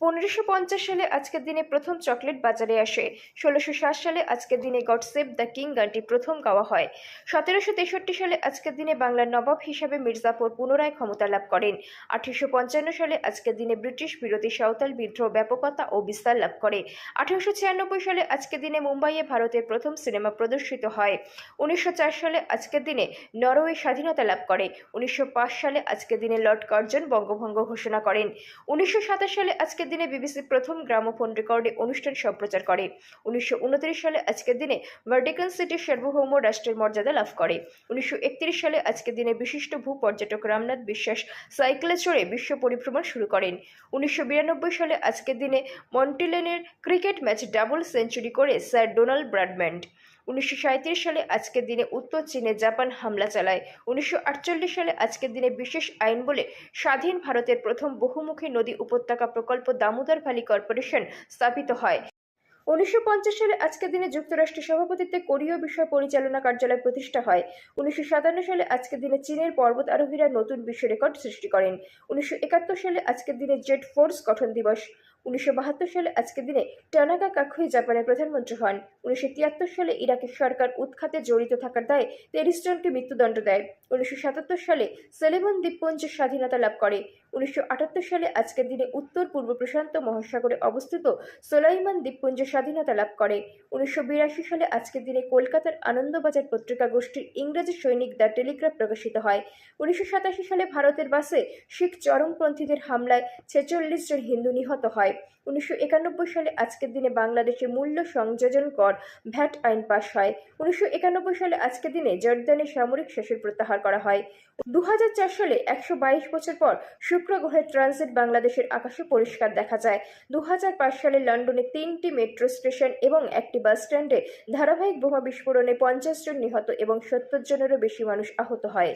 পনেরোশো পঞ্চাশ সালে আজকের দিনে প্রথম চকলেট বাজারে আসে। ষোলোশো ষাট সালে আজকের দিনে গড সেভ দ্য কিং গানটি প্রথম গাওয়া হয়। সতেরোশো তেষট্টি সালে আজকের দিনে বাংলার নবাব হিসাবে মির্জাফর পুনরায় ক্ষমতা লাভ করেন। আঠারোশো পঞ্চান্ন সালে আজকের দিনে ব্রিটিশ বিরোধী সাঁওতাল বিদ্রোহ ব্যাপকতা ও বিস্তার লাভ করে। আঠারোশো ছিয়ানব্বই সালে আজকের দিনে মুম্বাইয়ে ভারতের প্রথম সিনেমা প্রদর্শিত হয়। উনিশশো চার সালে আজকের দিনে নরওয়ে স্বাধীনতা লাভ করে। উনিশশো পাঁচ সালে আজকের দিনে লর্ড কার্জন বঙ্গভঙ্গ ঘোষণা করেন। উনিশশো সাতাশ সালে আজকের দিনে বিবিসি প্রথম গ্রামোফোন রেকর্ডে অনুষ্ঠান সম্প্রচার করে। উনিশশো উনত্রিশ সালে আজকের দিনে ভার্টিকান সিটি সার্বভৌম রাষ্ট্রের মর্যাদা লাভ করে। উনিশশো একত্রিশ সালে আজকের দিনে বিশিষ্ট ভূ পর্যটক রামনাথ বিশ্বাস সাইকেলে চড়ে বিশ্ব পরিভ্রমণ শুরু করেন। উনিশশো বিরানব্বই সালে আজকের দিনে মন্টিলেনের ক্রিকেট ম্যাচ ডাবল সেঞ্চুরি করে স্যার ডোনাল্ড ব্র্যাডম্যান্ড উনিশশো সাঁইত্রিশ সালে আজকের দিনে উত্তর চীনে জাপান হামলা চালায়। উনিশশো আটচল্লিশ সালে আজকের দিনে বিশেষ আইন বলে স্বাধীন ভারতের প্রথম বহুমুখী নদী উপত্যকা প্রকল্প দামোদর ভ্যালি কর্পোরেশন স্থাপিত হয়। উনিশশো পঞ্চাশ সালে আজকের দিনে যুক্তরাষ্ট্রের সভাপতিত্বে কোরীয় বিষয় পরিচালনা কার্যালয় প্রতিষ্ঠা হয়। উনিশশো সাতান্ন সালে আজকের দিনে চীনের পর্বত আরোহীরা নতুন বিশ্ব রেকর্ড সৃষ্টি করেন। উনিশশো একাত্তর সালে আজকের দিনে জেট ফোর্স গঠন দিবস। উনিশশো বাহাত্তর সালে আজকের দিনে টানাকা কাকুই জাপানের প্রধানমন্ত্রী হন। উনিশশো তিয়াত্তর সালে ইরাকের সরকার উৎখাতে জড়িত থাকার দায়ে তেইশ জনকে মৃত্যুদণ্ড দেয়। উনিশশো সাতাত্তর সালে সেলেমন দ্বীপপুঞ্জের স্বাধীনতা লাভ করে। উনিশশো আটাত্তর সালে আজকের দিনে উত্তর পূর্ব প্রশান্ত মহাসাগরে অবস্থিত সোলাইমান দ্বীপপুঞ্জ স্বাধীনতা লাভ করে। উনিশশো বিরাশি সালে আজকের দিনে কলকাতার আনন্দবাজার পত্রিকা গোষ্ঠীর ইংরেজি সৈনিক দ্য টেলিগ্রাফ প্রকাশিত হয়। উনিশশো সাতাশি সালে ভারতের বাসে শিখ চরমপন্থীদের হামলায় ছেচল্লিশ জন হিন্দু নিহত হয়। উনিশশো একানব্বই সালে আজকের দিনে বাংলাদেশে মূল্য সংযোজন কর ভ্যাট আইন পাশ হয়। উনিশশো একানব্বই সালে আজকের দিনে জর্দানে সামরিক শাসন প্রত্যাহার করা হয়। দু সালে একশো বাইশ বছর পর শুক্র গ্রহের ট্রানজিট বাংলাদেশের আকাশে পরিষ্কার দেখা যায়। দু হাজার পাঁচ সালে লন্ডনে তিনটি মেট্রো স্টেশন এবং একটি বাস স্ট্যান্ডে ধারাবাহিক বোমা বিস্ফোরণে পঞ্চাশ জন নিহত এবং সত্তর জনেরও বেশি মানুষ আহত হয়।